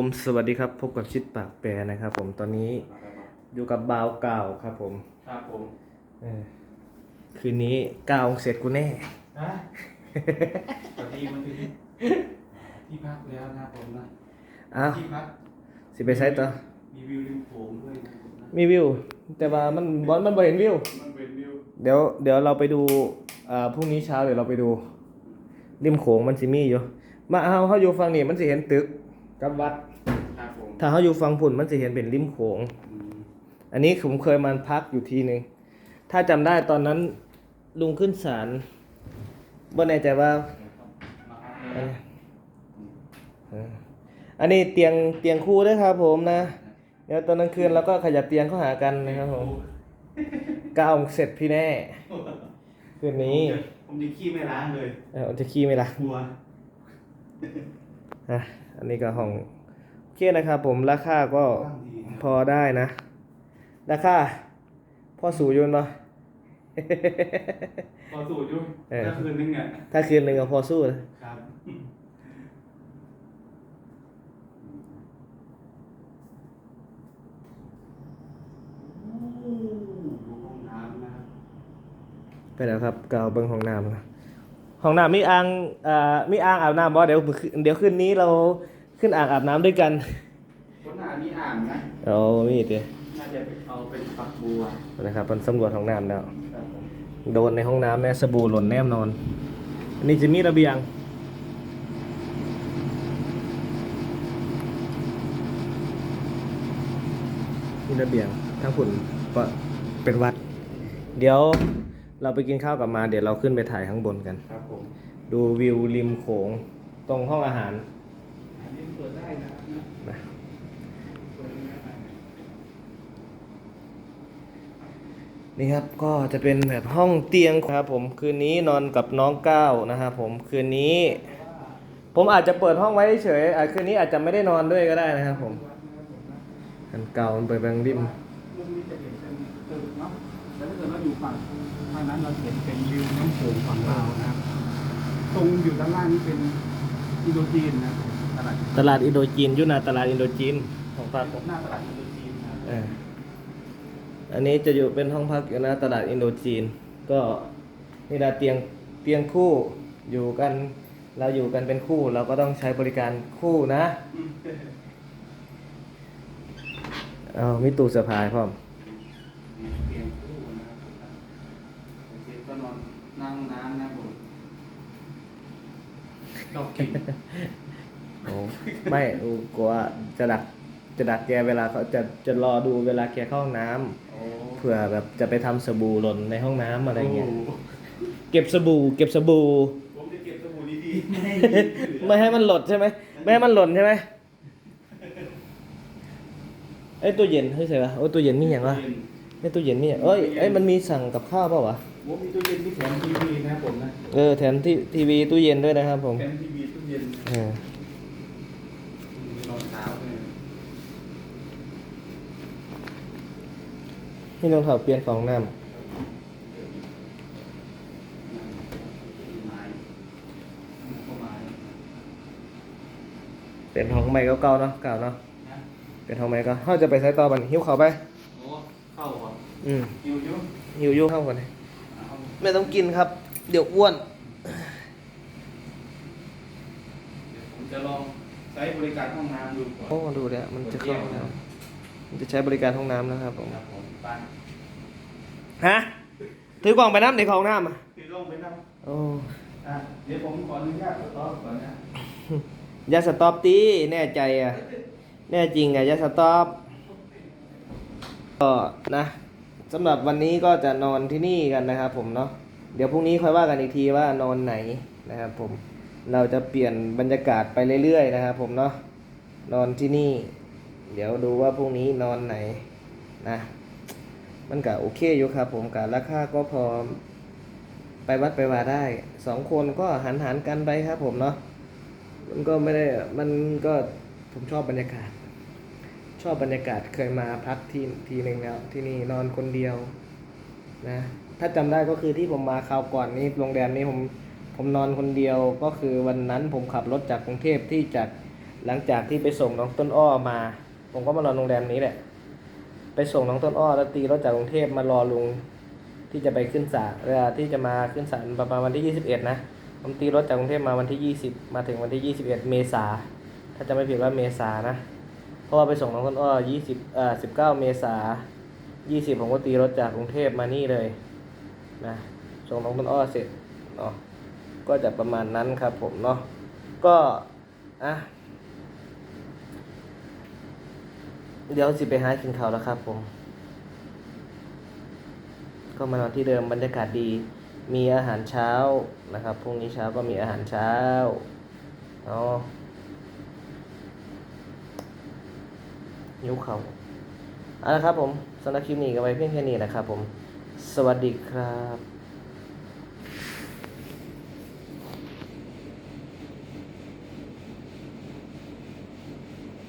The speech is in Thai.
ผมสวัสดีครับพบกับชิดปากแปรนะครับ ผมตอนนี้อยู่กับบาวเก่าครับ ผมครับผมเออคืนนี้เก้าเสร็จกูแน่ นะสวัสดีมาถึงที่พักแล้วนะครับผมนะอ้าวที่พักสิไปไซต์ต่อมีวิวริมโขงด้วยนะครับผมนะมีวิว แต่ว่ามันบอลมันบ่เห็นวิว มันเป็นวิวเดี๋ยวเดี๋ยวเราไปดูอ่าพรุ่งนี้เช้าเดี๋ยวเราไปดูริมโขงมันสิมีอยู่ มาเอาเขาอยู่ฝั่งนี้มันสิเห็นตึก กับวัดครับผมถ้าเขาอยู่ฝั่งพุ่นมันสิเห็นเป็นริมโขงอืมอันนี้ผมเคยมาพักอยู่ทีหนึ่งถ้าจำได้ตอนนั้นลุงขึ้นศาลบ่แน่ใจว่ามาพักเลยนะเอออันนี้เตียงเตียงคู่ด้วยครับผมนะเดี๋ยวตอนกลางคืนเราก็ขยับเตียงเข้าหากันนะครับผมก้าวเสร็จพี่แน่ คืนนี้ผมจะขี้ไม่ล้างเลยเออจะขี้ไหมล่ะ กลัว อะอันนี้ก็ห้องโอเคนะครับผมราคาก็บ้างดีนะพอได้นะ ราคาพอสูงอยืนปะพอสูตรอยู่เออถ้าคืนนึงเนี่ยถ้าคืนหนึ่งก็พอสู้นะครับโอ้ดูห้องน้ำนะครับไปแล้วครับก็เอาเบิ้งห้องน้ำนะ ห้องน้ำมีอ่างอ่ามีอ่างอาบน้ำบ่เดี๋ยวเดี๋ยวคืนนี้เราขึ้นอ่างอาบน้ำด้วยกันคนหามีอ่างนะเอามีดเดียน่าจะเอาเป็นฝักบัวนะครับมันสำรวจห้องน้ำแล้ว ครับผมโดนในห้องน้ำแม่สบู่หล่นแนมนอน อันนี้จะมีระเบียง มีระเบียงทั้งฝุ่นก็เป็นวัด เดี๋ยว เราไปกินข้าวกลับมาเดี๋ยวเราขึ้นไปถ่ายข้างบนกัน ครับผมดูวิวริมโขงตรงห้องอาหารอันนี้เปิดได้นะครับนะนะเปิดได้ไหมนี่ครับก็จะเป็นแบบห้องเตียงครับผมคืนนี้นอนกับน้องก้าวนะครับผมคืนนี้ ผมอาจจะเปิดห้องไว้เฉยๆอาจคืนนี้อาจจะไม่ได้นอนด้วยก็ได้นะครับผมอันเก่ามันเปิดแบงริมมุมนี้จะเห็นเป็นตึกเนาะ แล้วถ้าเกิดเราอยู่ฝั่งทางนั้นเราเห็นเป็นวิวน้ำโขงฝั่งลาวนะครับ ตรงอยู่ด้านล่างนี่เป็นอินโดจีนนะตลาดตลาดอินโดจีนอยุนาตลาดอินโดจีนของภาคผมหน้าตลาดอินโดจีนนะครับเอออันนี้จะอยู่เป็นห้องพักอยู่นะตลาดอินโดจีน ก็นี่ละเตียงเตียงคู่อยู่กัน เราอยู่กันเป็นคู่เราก็ต้องใช้บริการคู่นะ เอามีตู้เสื้อผ้าให้พร้อม เตียงคู่นะครับโอเคก็ นอนนั่งน้ำนะครับผมชอบกินโอ้ไม่อูกลัวจะดักจะดักแกเวลาเขาจะจะรอดูเวลาแกเข้าห้องน้ำโอ้เผื่อแบบจะไปทำสบู่หล่นในห้องน้ำอะไรเงี้ยโเก็บสบู่ เก็บสบู่ผมจะเก็บสบู่ดีๆไม่ให้ไม่ให้มันหล่นใช่ไหมไม่ให้มันหล่นใช่ไหมไอ้ยตู้เย็นเฮ้ยใส่ปะโอ้ยตู้เย็นมีอย่างวะไอ้ยตู้เย็นมีอย่างเอ้ยไอ้ยมันมีสั่งกับข้าวเปล่าวะ ผมมีตู้เย็นที่แถมทีวีนะครับผมนะเออแถมที่ทีวีตู้เย็นด้วยนะครับผมแถมทีวีตู้เย็นเออมีรองเท้าเลยนี่รองเท้าเปลี่ยนของน้ไม้เข้ามาำเป็นห้องใหม่เก่าๆเนาะเก่าเนาะนะเป็นห้องใหม่ก็เขาจะไปใช้ต่อบัดนหิ้วเขาวไปโอ้เข้าก่อนอืมหิวอยุ่หิวอยุ่เข้าก่อนเลยเอา ไม่ต้องกินครับ เดี๋ยวอ้วนเดี๋ยวผมจะลองใช้บริการห้องน้ำดูก่อนโอ้ดูแล้วมันจะเข้าห้องน้ำมันจะใช้บริการห้องน้ำนะครับผมครับผมไปฮะถือกล่องไปน้ำในของน้ำอะคือลองไปนั่งโอ้อะเดี๋ยวผมขออนุญาตสต๊อปก่อนนะอยาสต็อปตีแน่ใจอะ แน่จริงอะอยาสต็อปก็นะ สำหรับวันนี้ก็จะนอนที่นี่กันนะครับ ผมเนาะเดี๋ยวพรุ่งนี้ค่อยว่ากันอีกทีว่านอนไหนนะครับ ผมเราจะเปลี่ยนบรรยากาศไปเรื่อยๆนะครับ ผมเนาะนอนที่นี่ เดี๋ยวดูว่าพรุ่งนี้นอนไหนนะมันก็โอเคอยู่ครับ ผมกับราคาก็พอไปวัดไปว่าได้สองคนก็หันหันๆกันไปครับ ผมเนาะมันก็ไม่ได้มันก็ผมชอบบรรยากาศ อบบรรยากาศเคยมาพักที่ทีหนึ่งแล้วที่นี่นอนคนเดียวนะ ถ้าจำได้ก็คือที่ผมมาคราวก่อนนี้โรงแรมนี้ผมผมนอนคนเดียวก็คือวันนั้นผมขับรถจากกรุงเทพที่จากหลังจากที่ไปส่งน้องต้นอ้อมา ผมก็มานอนโรงแรมนี้แหละ ไปส่งน้องต้นอ้อแล้วตีรถจากกรุงเทพมารอลุงที่จะไปขึ้นศาลเวลาที่จะมาขึ้นศาลประมาณวันที่ 21 นะผมตีรถจากกรุงเทพมาวันที่ 20 มาถึงวันที่ 21 เมษาถ้าจะไม่ผิดว่าเมษานะ เพราะว่าไปส่งน้องต้นอ้อ20เอ่อ19เก้าเมษา20ผมก็ตีรถจากกรุงเทพมานี่เลยนะส่งน้องต้นอ้อเสร็จเนาะก็จะประมาณนั้นครับผมเนาะก็อะเดี๋ยวสิไปหากินข้าวแล้วครับผม ก็มานอนที่เดิมบรรยากาศดี มีอาหารเช้านะครับพรุ่งนี้เช้าก็มีอาหารเช้าเนาะ ยิ้วเขาเอาละครับผมสำหรับคลิปนี้ก็ไว้เพียงแค่นี้นะครับผม สวัสดีครับ